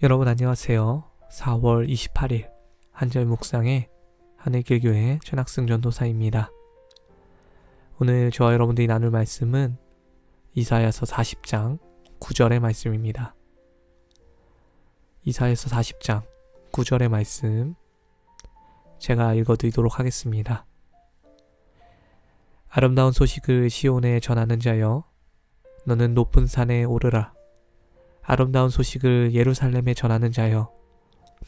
여러분 안녕하세요. 4월 28일 한절 묵상의 하늘길교회 최낙승 전도사입니다. 오늘 저와 여러분들이 나눌 말씀은 이사야서 40장 9절의 말씀입니다. 이사야서 40장 9절의 말씀 제가 읽어드리도록 하겠습니다. 아름다운 소식을 시온에 전하는 자여 너는 높은 산에 오르라 아름다운 소식을 예루살렘에 전하는 자여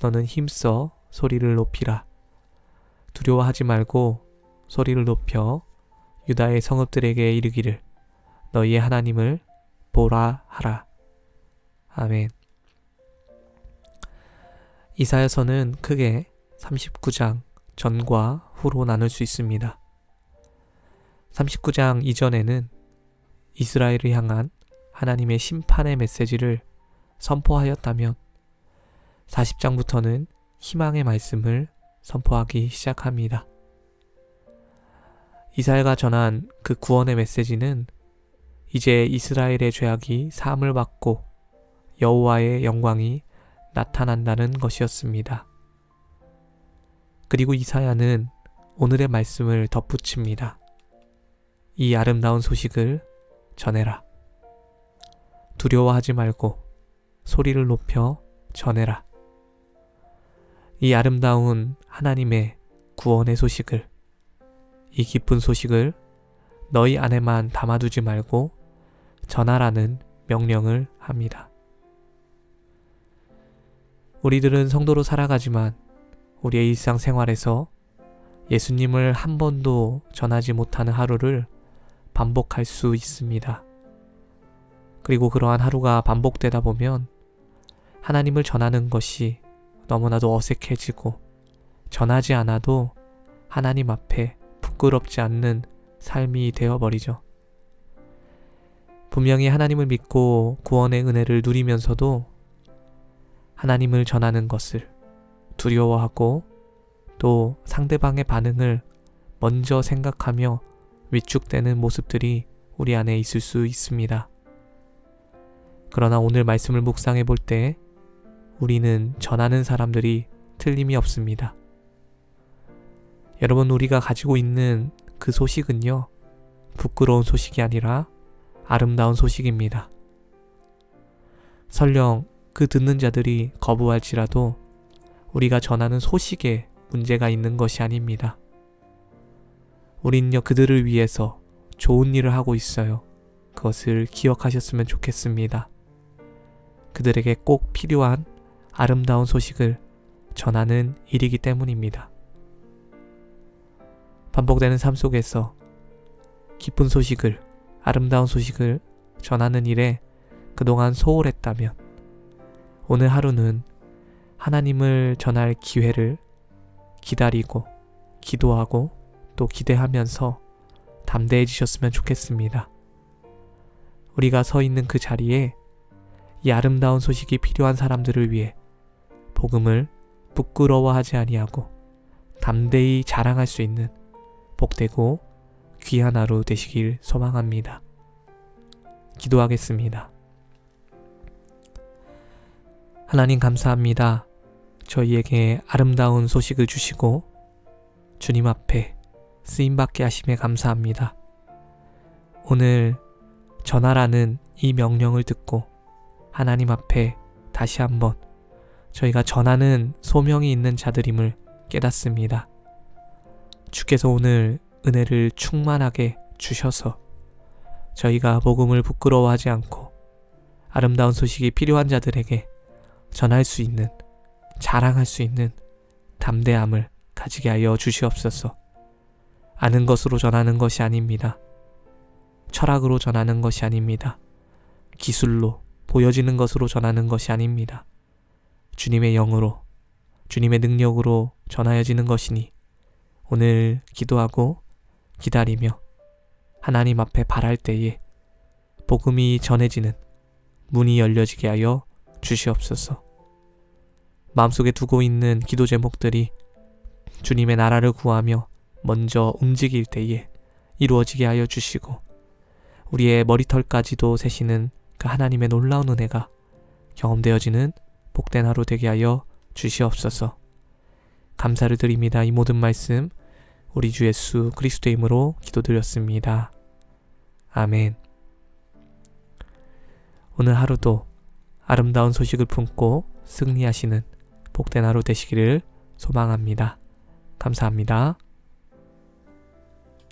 너는 힘써 소리를 높이라. 두려워하지 말고 소리를 높여 유다의 성읍들에게 이르기를 너희의 하나님을 보라 하라. 아멘. 이사야서는 크게 39장 전과 후로 나눌 수 있습니다. 39장 이전에는 이스라엘을 향한 하나님의 심판의 메시지를 선포하였다면 40장부터는 희망의 말씀을 선포하기 시작합니다. 이사야가 전한 그 구원의 메시지는 이제 이스라엘의 죄악이 사함을 받고 여호와의 영광이 나타난다는 것이었습니다. 그리고 이사야는 오늘의 말씀을 덧붙입니다. 이 아름다운 소식을 전해라. 두려워하지 말고 소리를 높여 전해라. 이 아름다운 하나님의 구원의 소식을, 이 기쁜 소식을 너희 안에만 담아두지 말고 전하라는 명령을 합니다. 우리들은 성도로 살아가지만 우리의 일상생활에서 예수님을 한 번도 전하지 못하는 하루를 반복할 수 있습니다. 그리고 그러한 하루가 반복되다 보면 하나님을 전하는 것이 너무나도 어색해지고 전하지 않아도 하나님 앞에 부끄럽지 않는 삶이 되어버리죠. 분명히 하나님을 믿고 구원의 은혜를 누리면서도 하나님을 전하는 것을 두려워하고 또 상대방의 반응을 먼저 생각하며 위축되는 모습들이 우리 안에 있을 수 있습니다. 그러나 오늘 말씀을 묵상해 볼 때 우리는 전하는 사람들이 틀림이 없습니다. 여러분, 우리가 가지고 있는 그 소식은요, 부끄러운 소식이 아니라 아름다운 소식입니다. 설령 그 듣는 자들이 거부할지라도 우리가 전하는 소식에 문제가 있는 것이 아닙니다. 우린요, 그들을 위해서 좋은 일을 하고 있어요. 그것을 기억하셨으면 좋겠습니다. 그들에게 꼭 필요한 아름다운 소식을 전하는 일이기 때문입니다. 반복되는 삶 속에서 기쁜 소식을, 아름다운 소식을 전하는 일에 그동안 소홀했다면 오늘 하루는 하나님을 전할 기회를 기다리고 기도하고 또 기대하면서 담대해지셨으면 좋겠습니다. 우리가 서 있는 그 자리에 이 아름다운 소식이 필요한 사람들을 위해 복음을 부끄러워하지 아니하고 담대히 자랑할 수 있는 복되고 귀한 하루 되시길 소망합니다. 기도하겠습니다. 하나님 감사합니다. 저희에게 아름다운 소식을 주시고 주님 앞에 쓰임받게 하심에 감사합니다. 오늘 전하라는 이 명령을 듣고 하나님 앞에 다시 한번 저희가 전하는 소명이 있는 자들임을 깨닫습니다. 주께서 오늘 은혜를 충만하게 주셔서 저희가 복음을 부끄러워하지 않고 아름다운 소식이 필요한 자들에게 전할 수 있는 자랑할 수 있는 담대함을 가지게 하여 주시옵소서. 아는 것으로 전하는 것이 아닙니다. 철학으로 전하는 것이 아닙니다. 기술로 보여지는 것으로 전하는 것이 아닙니다. 주님의 영으로, 주님의 능력으로 전하여지는 것이니 오늘 기도하고 기다리며 하나님 앞에 바랄 때에 복음이 전해지는 문이 열려지게 하여 주시옵소서. 마음속에 두고 있는 기도 제목들이 주님의 나라를 구하며 먼저 움직일 때에 이루어지게 하여 주시고 우리의 머리털까지도 세시는 그 하나님의 놀라운 은혜가 경험되어지는 복된 하루 되게 하여 주시옵소서. 감사를 드립니다. 이 모든 말씀 우리 주 예수 그리스도의 이름으로 기도드렸습니다. 아멘. 오늘 하루도 아름다운 소식을 품고 승리하시는 복된 하루 되시기를 소망합니다. 감사합니다.